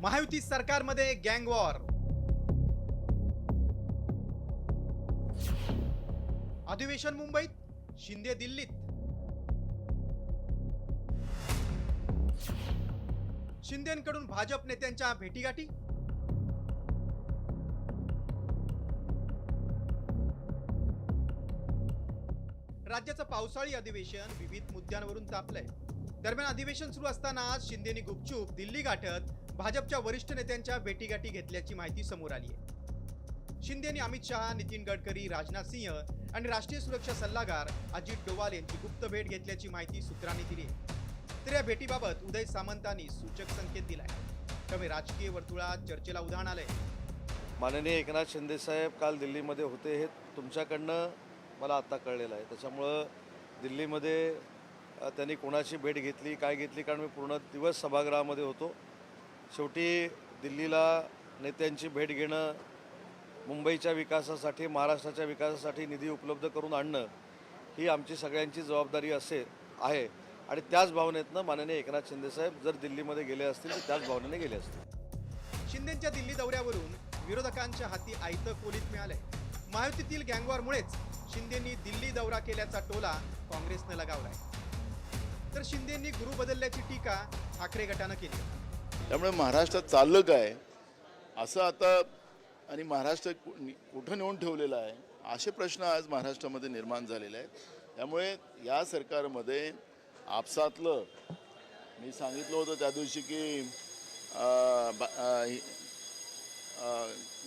महायुती सरकारमध्ये गँगवॉर अधिवेशन मुंबईत शिंदे दिल्लीत. शिंदेकडून भाजप नेत्यांच्या भेटीगाठी. राज्याचं पावसाळी अधिवेशन विविध मुद्द्यांवरून तापलंय. दरम्यान अधिवेशन सुरू असताना शिंदेनी गुपचूप दिल्ली गाठत भाजपच्या वरिष्ठ नेत्यांच्या भेटीगाठी घेतल्याची माहिती समोर आली आहे. शिंदेनी अमित शहा नितीन गडकरी राजनाथ सिंह आणि राष्ट्रीय सुरक्षा सल्लागार अजित डोवाल यांची गुप्त भेट घेतल्याची माहिती सूत्रांनी दिली आहे. तर या भेटीबाबत उदय सामंतांनी सूचक संकेत दिलाय. त्यामुळे राजकीय वर्तुळात चर्चेला उधाण आलंय. माननीय एकनाथ शिंदेसाहेब काल दिल्लीमध्ये होते हे तुमच्याकडनं मला आत्ता कळलेलं आहे. त्याच्यामुळं दिल्लीमध्ये त्यांनी कोणाची भेट घेतली काय घेतली कारण मी पूर्ण दिवस सभागृहामध्ये होतो. शेवटी दिल्लीला नेत्यांची भेट घेणं मुंबईच्या विकासासाठी महाराष्ट्राच्या विकासासाठी निधी उपलब्ध करून आणणं ही आमची सगळ्यांची जबाबदारी असे आहे. आणि त्याच भावनेतनं माननीय एकनाथ शिंदेसाहेब जर दिल्लीमध्ये गेले असतील तर त्याच भावनेने गेले असतील. शिंदेच्या दिल्ली दौऱ्यावरून विरोधकांच्या हाती आयतं कोलीत मिळालंय. महायुतीतील गँगवारमुळेच शिंदेनी दिल्ली दौरा केल्याचा टोला काँग्रेसनं लगावलाय. तर शिंदेंनी गुरु बदलल्याची टीका ठाकरे गटानं केली. त्यामुळे महाराष्ट्रात चाललं काय? असं आता आणि महाराष्ट्र कु- कुठं नेऊन ठेवलेलं आहे? असे प्रश्न आज महाराष्ट्रामध्ये निर्माण झालेले आहेत. त्यामुळे या सरकारमध्ये आपसातलं मी सांगितलं होतं त्या दिवशी की बा-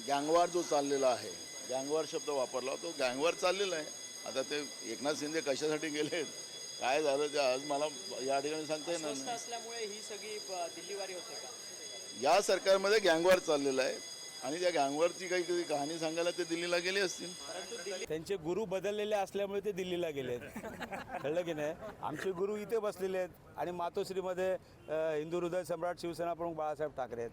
गँगवार जो चाललेला आहे गँगवार शब्द वापरला तो गँगवार चाललेला आहे. आता ते एकनाथ शिंदे कशासाठी गेलेत? काय झालं ते आज मला या ठिकाणी सांगता येणार नाही. असल्यामुळे ही सगळी दिल्लीवारी होते का? या सरकारमध्ये गँगवार चाललेलं आहे आणि त्या गँगवरची काही काही कहाणी सांगायला ते दिल्लीला गेले असतील. त्यांचे गुरु बदललेले असल्यामुळे ते दिल्लीला गेले आहेत. कळलं की नाही? आमचे गुरु इथे बसलेले आहेत आणि मातोश्रीमध्ये अ, हिंदू हृदय सम्राट शिवसेना प्रमुख बाळासाहेब ठाकरे आहेत.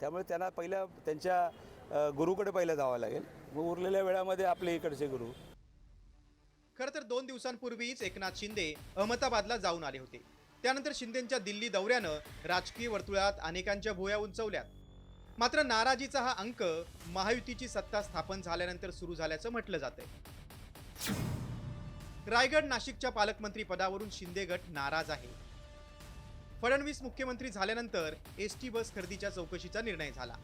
त्यामुळे त्यांना पहिल्या त्यांच्या अ, गुरुकडे पहिलं जावं लागेल. मग उरलेल्या वेळामध्ये आपले इकडचे गुरु. खरं तर दोन दिवसांपूर्वीच एकनाथ शिंदे अहमदाबादला जाऊन आले होते. त्यानंतर शिंदेच्या दिल्ली दौऱ्यानं राजकीय वर्तुळात अनेकांच्या भुया उंचवल्यात. मात्र नाराजीचा हा अंक महायुतीची सत्ता स्थापन झाल्यानंतर सुरू झाल्याचं म्हटलं जातंय. रायगड नाशिकच्या पालकमंत्री पदावरून शिंदे गट नाराज आहे. फडणवीस मुख्यमंत्री झाल्यानंतर एस टी बस खरेदीच्या चौकशीचा निर्णय झाला.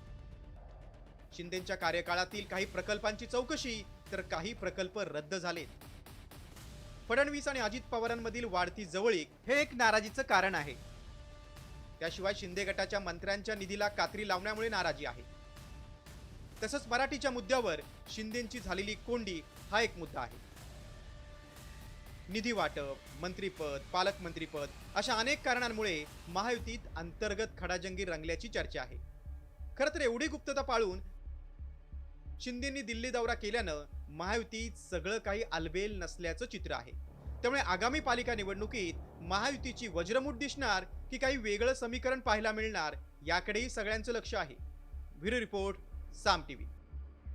शिंदेच्या कार्यकाळातील काही प्रकल्पांची चौकशी तर काही प्रकल्प रद्द झालेत. फडणवीस आणि अजित पवारांमधील वाढती जवळीक हे एक नाराजीचं कारण आहे. त्याशिवाय शिंदे गटाच्या मंत्र्यांच्या निधीला कात्री लावण्यामुळे नाराजी आहे. तसंच मराठीच्या मुद्द्यावर शिंदेची झालेली कोंडी हा एक मुद्दा आहे. निधी वाटप मंत्रीपद पालकमंत्रीपद अशा अनेक कारणांमुळे महायुतीत अंतर्गत खडाजंगी रंगल्याची चर्चा आहे. खरं तर एवढी गुप्तता पाळून शिंदेंनी दिल्ली दौरा केल्यानं महायुतीत सगळं काही आलबेल नसल्याचं चित्र आहे. त्यामुळे आगामी पालिका निवडणुकीत महायुतीची वज्रमूठ दिसणार की काही वेगळं समीकरण पाहायला मिळणार याकडेही सगळ्यांचं लक्ष आहे. Bureau report Saam TV.